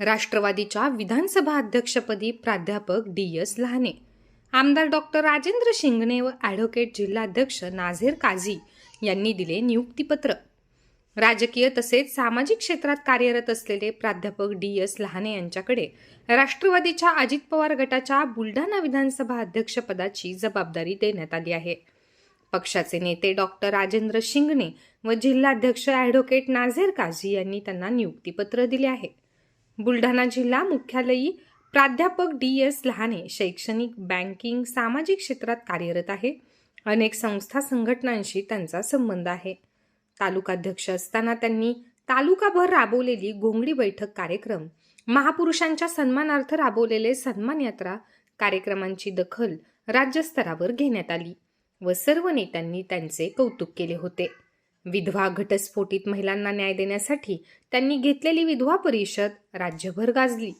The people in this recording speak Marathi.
राष्ट्रवादीच्या विधानसभा अध्यक्षपदी प्राध्यापक डी एस लहाने आमदार डॉक्टर राजेंद्र शिंगणे व ॲडव्होकेट जिल्हाध्यक्ष नाझेर काझी यांनी दिले नियुक्तीपत्र. राजकीय तसेच सामाजिक क्षेत्रात कार्यरत असलेले प्राध्यापक डी एस लहाने यांच्याकडे राष्ट्रवादीच्या अजित पवार गटाच्या बुलढाणा विधानसभा अध्यक्षपदाची जबाबदारी देण्यात आली आहे. पक्षाचे नेते डॉक्टर राजेंद्र शिंगणे व जिल्हाध्यक्ष ॲडव्होकेट नाझेर काझी यांनी त्यांना नियुक्तीपत्र दिले आहे. बुलढाणा जिल्हा मुख्यालयी प्राध्यापक डी एस लहाने शैक्षणिक बँकिंग सामाजिक क्षेत्रात कार्यरत आहे. अनेक संस्था संघटनांशी त्यांचा संबंध आहे. तालुकाध्यक्ष असताना त्यांनी तालुकाभर राबवलेली घोंगडी बैठक कार्यक्रम महापुरुषांच्या सन्मानार्थ राबवलेले सन्मान यात्रा कार्यक्रमांची दखल राज्यस्तरावर घेण्यात आली. व सर्व नेत्यांनी त्यांचे कौतुक केले होते. विधवा घटस्फोटित महिलांना न्याय देण्यासाठी त्यांनी घेतलेली विधवा परिषद राज्यभर गाजली.